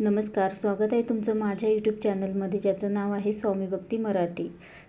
नमस्कार स्वागत आहे तुमचं माझ्या यूट्यूब चॅनलमध्ये ज्याचं नाव आहे स्वामी भक्ती मराठी.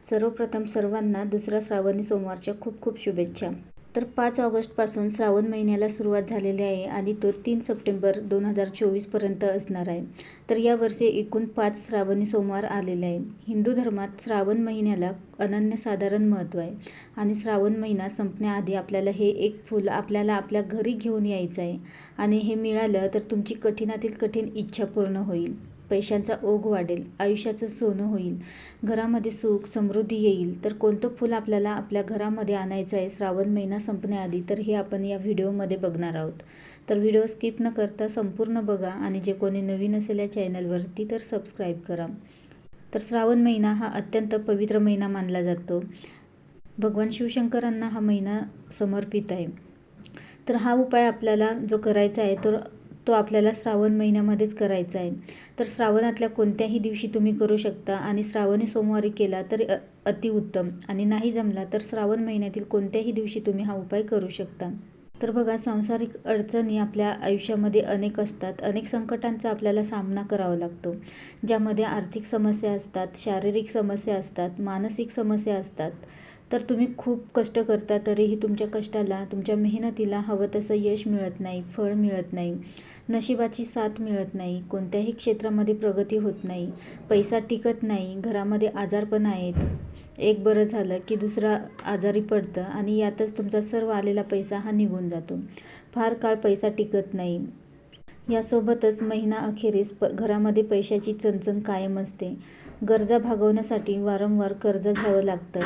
सर्वप्रथम सर्वांना दुसरा श्रावणी सोमवारच्या खूप खूप शुभेच्छा. तर पाच ऑगस्टपासून श्रावण महिन्याला सुरुवात झालेली आहे आणि तो तीन सप्टेंबर दोन हजार चोवीसपर्यंत असणार आहे. तर यावर्षी एकूण पाच श्रावणी सोमवार आलेले आहे. हिंदू धर्मात श्रावण महिन्याला अनन्यसाधारण महत्त्व आहे आणि श्रावण महिना संपण्याआधी आपल्याला हे एक फूल आपल्याला आपल्या घरी घेऊन यायचं आहे आणि हे मिळालं तर तुमची कठीणातील कठीण इच्छा पूर्ण होईल. पैशांचा ओघ वाढेल आयुष्याचं सोनं होईल घरामध्ये सुख समृद्धी येईल तर कोणतं फूल आपल्याला आपल्या घरामध्ये आणायचं आहे? श्रावण महिना संपण्याआधी तर हे आपण या व्हिडिओमध्ये बघणार आहोत. तर व्हिडिओ स्किप न करता संपूर्ण बघा आणि जे कोणी नवीन असेल या चॅनलवरती तर सबस्क्राईब करा. तर श्रावण महिना हा अत्यंत पवित्र महिना मानला जातो. भगवान शिवशंकरांना हा महिना समर्पित आहे. तर हा उपाय आपल्याला जो करायचा आहे तो तो आपल्याला श्रावण महिन्यामध्येच करायचा आहे. तर श्रावणातल्या कोणत्याही दिवशी तुम्ही करू शकता आणि श्रावणी सोमवारी केला तर अतिउत्तम आणि नाही जमला तर श्रावण महिन्यातील कोणत्याही दिवशी तुम्ही हा उपाय करू शकता. तर बघा सांसारिक अडचणी आपल्या आयुष्यामध्ये अनेक असतात. अनेक संकटांचा आपल्याला सामना करावा लागतो. ज्यामध्ये आर्थिक समस्या असतात शारीरिक समस्या असतात मानसिक समस्या असतात. तर तुम्ही खूप कष्ट करता तरीही तुमच्या कष्टाला तुमच्या मेहनतीला हवं तसं यश मिळत नाही फळ मिळत नाही नशिबाची साथ मिळत नाही कोणत्याही क्षेत्रामध्ये प्रगती होत नाही पैसा टिकत नाही घरामध्ये आजारपण आहेत. एक बरं झालं की दुसरा आजारी पडतं आणि यातच तुमचा सर्व आलेला पैसा हा निघून जातो. फार काळ पैसा टिकत नाही. यासोबतच महिना अखेरीस प घरामध्ये पैशाची चणचण कायम असते. गरजा भागवण्यासाठी वारंवार कर्ज घ्यावं लागतं.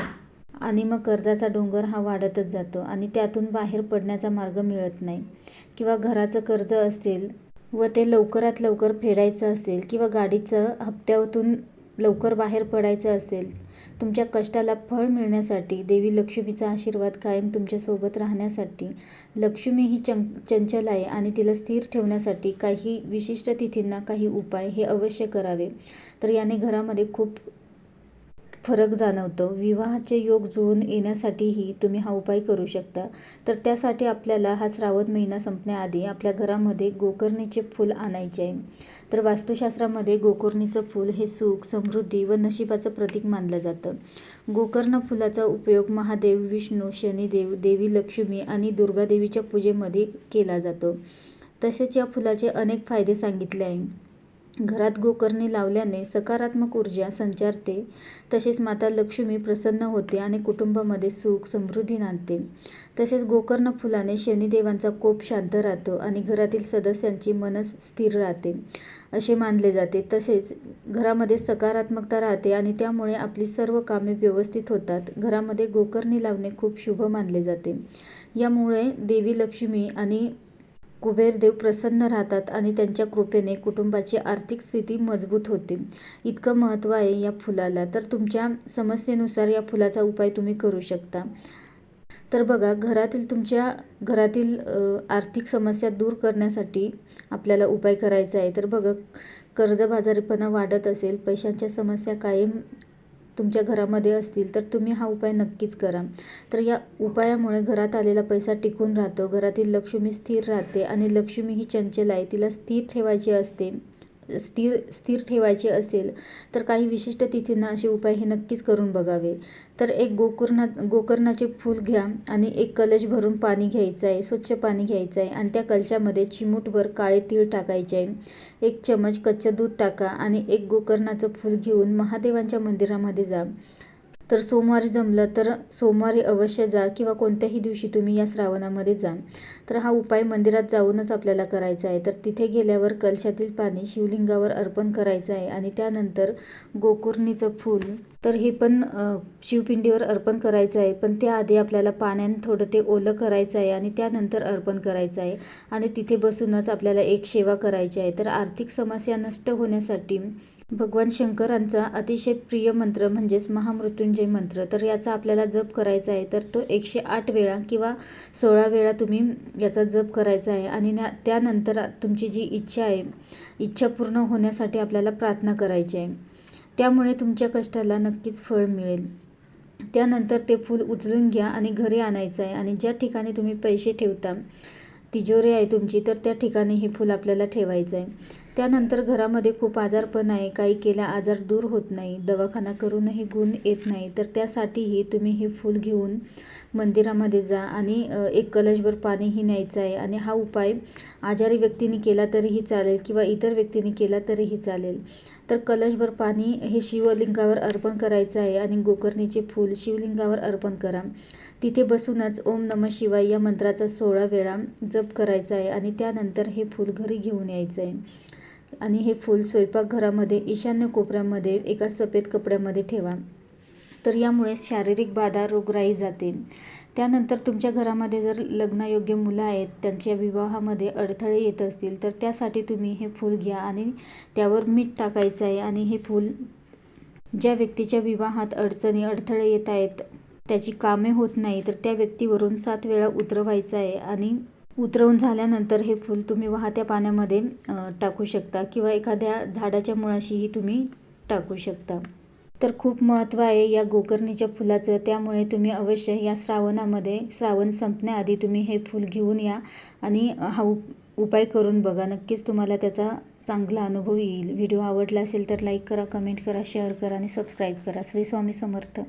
आणि मग कर्जाचा डोंगर हा वाढतच जातो आणि त्यातून बाहेर पडण्याचा मार्ग मिळत नाही. किंवा घराचं कर्ज असेल व ते लवकरात लवकर फेडायचं असेल किंवा गाडीचं हप्त्यातून लवकर बाहेर पडायचं असेल तुमच्या कष्टाला फळ मिळण्यासाठी देवी लक्ष्मीचा आशीर्वाद कायम तुमच्यासोबत राहण्यासाठी लक्ष्मी ही चं चंचल आहे आणि तिला स्थिर ठेवण्यासाठी काही विशिष्ट तिथींना काही उपाय हे अवश्य करावे. तर याने घरामध्ये खूप फरक जाणवतो. विवाहाचे योग जुळून येण्यासाठीही तुम्ही हा उपाय करू शकता. तर त्यासाठी आपल्याला हा श्रावण महिना संपण्याआधी आपल्या घरामध्ये गोकर्णीचे फूल आणायचे आहे. तर वास्तुशास्त्रामध्ये गोकर्णीचं फूल हे सुख समृद्धी व नशिबाचं प्रतीक मानलं जातं. गोकर्ण फुलाचा उपयोग महादेव विष्णू शनिदेव देवी लक्ष्मी आणि दुर्गादेवीच्या पूजेमध्ये केला जातो. तसेच या फुलाचे अनेक फायदे सांगितले आहे. घरात गोकर्णी लावल्याने सकारात्मक ऊर्जा संचारते. तसेच माता लक्ष्मी प्रसन्न होते आणि कुटुंबामध्ये सुख समृद्धी नांदते. तसेच गोकर्ण फुलाने शनिदेवांचा कोप शांत राहतो आणि घरातील सदस्यांची मनस स्थिर राहते असे मानले जाते. तसेच घरामध्ये सकारात्मकता राहते आणि त्यामुळे आपली सर्व कामे व्यवस्थित होतात. घरामध्ये गोकर्णी लावणे खूप शुभ मानले जाते. यामुळे देवी लक्ष्मी आणि कुबेरदेव प्रसन्न राहतात आणि त्यांच्या कृपेने कुटुंबाची आर्थिक स्थिती मजबूत होते. इतकं महत्त्व आहे या फुलाला. तर तुमच्या समस्येनुसार या फुलाचा उपाय तुम्ही करू शकता. तर बघा घरातील तुमच्या घरातील आर्थिक समस्या दूर करण्यासाठी आपल्याला उपाय करायचा आहे. तर बघा कर्जबाजारीपणा वाढत असेल पैशांच्या समस्या कायम तुमच्या घरामध्ये असतील तर तुम्ही हा उपाय नक्कीच करा. तर या उपायामुळे घरात आलेला पैसा टिकून राहतो. घरातील लक्ष्मी स्थिर राहते आणि लक्ष्मी ही चंचल आहे. तिला स्थिर ठेवायची असते. स्थिर स्थिर ठेवायचे असेल तर काही विशिष्ट तिथींना असे उपाय हे नक्कीच करून बघावे. तर एक गोकर्णा गोकर्णाचे फूल घ्या आणि एक कलश भरून पाणी घ्यायचं आहे स्वच्छ पाणी घ्यायचं आहे आणि त्या कलशामध्ये चिमूटभर काळे तीळ टाकायचे. आहे एक चमच कच्चं दूध टाका आणि एक गोकर्णाचं फूल घेऊन महादेवांच्या मंदिरामध्ये जा. तर सोमवारी जमलं तर सोमवारी अवश्य जा किंवा कोणत्याही दिवशी तुम्ही या श्रावणामध्ये जा. तर हा उपाय मंदिरात जाऊनच आपल्याला करायचा आहे. तर तिथे गेल्यावर कलशातील पाणी शिवलिंगावर अर्पण करायचं आहे आणि त्यानंतर गोकुर्णीचं फूल. तर हे पण शिवपिंडीवर अर्पण करायचं आहे. पण त्याआधी आपल्याला पाण्याने थोडं ते ओलं करायचं आहे आणि त्यानंतर अर्पण करायचं आहे. आणि तिथे बसूनच आपल्याला एक सेवा करायची आहे. तर आर्थिक समस्या नष्ट होण्यासाठी भगवान शंकरांचा अतिशय प्रिय मंत्र म्हणजेच महामृत्युंजय मंत्र. तर याचा आपल्याला जप करायचा आहे तर तो एकशे आठ वेळा किंवा सोळा वेळा तुम्ही याचा जप करायचा आहे आणि त्यानंतर तुमची जी इच्छा आहे इच्छा पूर्ण होण्यासाठी आपल्याला प्रार्थना करायची आहे. त्यामुळे तुमच्या कष्टाला नक्कीच फळ मिळेल. त्यानंतर ते फूल उचलून घ्या आणि घरी आणायचं आहे आणि ज्या ठिकाणी तुम्ही पैसे ठेवता तिजोरी आहे तुमची तर त्या ठिकाणी हे फूल आपल्याला ठेवायचं आहे. त्यानंतर घरामध्ये खूप आजारपण आहे काही केला आजार दूर होत नाही दवाखाना करूनही गुण येत नाही. तर त्यासाठीही तुम्ही हे फूल घेऊन मंदिरामध्ये जा आणि एक कलशभर पाणीही न्यायचं आहे आणि हा उपाय आजारी व्यक्तीने केला तरीही चालेल किंवा इतर व्यक्तीने केला तरीही चालेल. तर कलशभर पाणी हे शिवलिंगावर अर्पण करायचं आहे आणि गोकर्णीचे फूल शिवलिंगावर अर्पण करा. तिथे बसूनच ओम नम शिवाय या मंत्राचा सोळा वेळा जप करायचा आहे आणि त्यानंतर हे फूल घरी घेऊन यायचं आहे. आणि हे फूल स्वयंपाकघरामध्ये ईशान्य कोपऱ्यामध्ये एका सफेद कपड्यामध्ये ठेवा. तर यामुळे शारीरिक बाधा रोगराई जाते. त्यानंतर तुमच्या घरामध्ये जर लग्नायोग्य मुलं आहेत त्यांच्या विवाहामध्ये अडथळे येत असतील तर त्यासाठी तुम्ही हे फूल घ्या आणि त्यावर मीठ टाकायचं आहे आणि हे फूल ज्या व्यक्तीच्या विवाहात अडचणी अडथळे येत आहेत त्याची कामे होत नाही तर त्या व्यक्तीवरून सात वेळा उतरवायचं आहे आणि उतरवून झाल्यानंतर हे फूल तुम्ही वाहत्या पाण्यामध्ये टाकू शकता किंवा एखाद्या झाडाच्या मुळाशीही तुम्ही टाकू शकता. तर खूप महत्त्व आहे या गोकर्णीच्या फुलाचं. त्यामुळे तुम्ही अवश्य या श्रावणामध्ये श्रावण संपण्याआधी तुम्ही हे फूल घेऊन या आणि हा उप उपाय करून बघा. नक्कीच तुम्हाला त्याचा चांगला अनुभव येईल. व्हिडिओ आवडला असेल तर लाईक करा कमेंट करा शेअर करा आणि सबस्क्राईब करा. श्री स्वामी समर्थ.